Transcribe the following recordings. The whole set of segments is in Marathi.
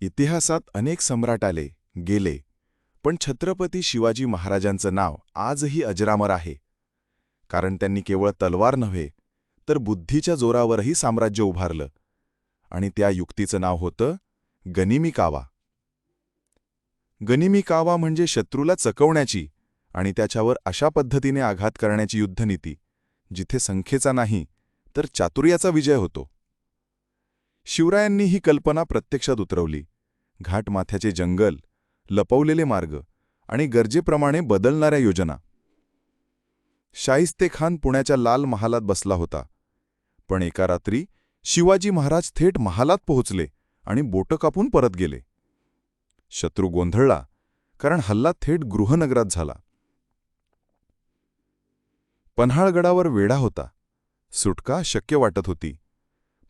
इतिहासात अनेक सम्राट आले गेले. पण छत्रपती शिवाजी महाराजांचं नाव आजही अजरामर आहे. कारण त्यांनी केवळ तलवार नव्हे तर बुद्धीच्या जोरावरही साम्राज्य उभारलं. आणि त्या युक्तीचं नाव होतं गनिमी कावा गनिमी कावा म्हणजे शत्रूला चकवण्याची आणि त्याच्यावर अशा पद्धतीने आघात करण्याची युद्धनीती जिथे संख्येचा नाही तर चातुर्याचा विजय होतो. शिवरायांनी ही कल्पना प्रत्यक्षात उतरवली. घाटमाथ्याचे जंगल लपवलेले मार्ग आणि गरजेप्रमाणे बदलणाऱ्या योजना. शाहिस्तेखान पुण्याच्या लाल महालात बसला होता. पण एका रात्री शिवाजी महाराज थेट महालात पोहोचले आणि बोटं कापून परत गेले. शत्रू गोंधळला कारण हल्ला थेट गृहनगरात झाला. पन्हाळगडावर वेढा होता. सुटका शक्य वाटत होती.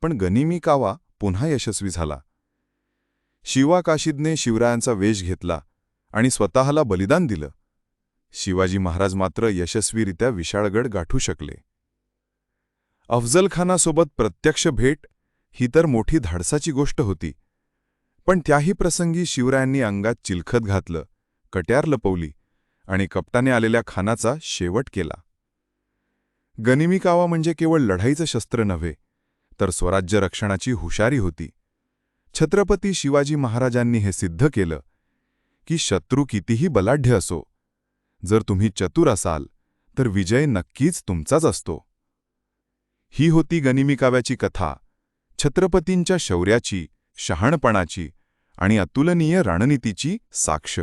पण गनिमी कावा पुन्हा यशस्वी झाला. शिवा काशीदने शिवरायांचा वेश घेतला आणि स्वतःला बलिदान दिलं. शिवाजी महाराज मात्र यशस्वीरित्या विशाळगड गाठू शकले. अफजलखानासोबत प्रत्यक्ष भेट ही तर मोठी धाडसाची गोष्ट होती. पण त्याही प्रसंगी शिवरायांनी अंगात चिलखत घातलं कट्यार लपवली आणि कप्ताने आलेल्या खानाचा शेवट केला. गनिमी कावा म्हणजे केवळ लढाईचं शस्त्र नव्हे तर स्वराज्य रक्षणाची हुशारी होती. छत्रपती शिवाजी महाराजांनी हे सिद्ध केलं की शत्रू कितीही बलाढ्य असो जर तुम्ही चतुर असाल तर विजय नक्कीच तुमचाच असतो. ही होती गनिमिकाव्याची कथा छत्रपतींच्या शौर्याची शहाणपणाची आणि अतुलनीय रणनीतीची साक्ष.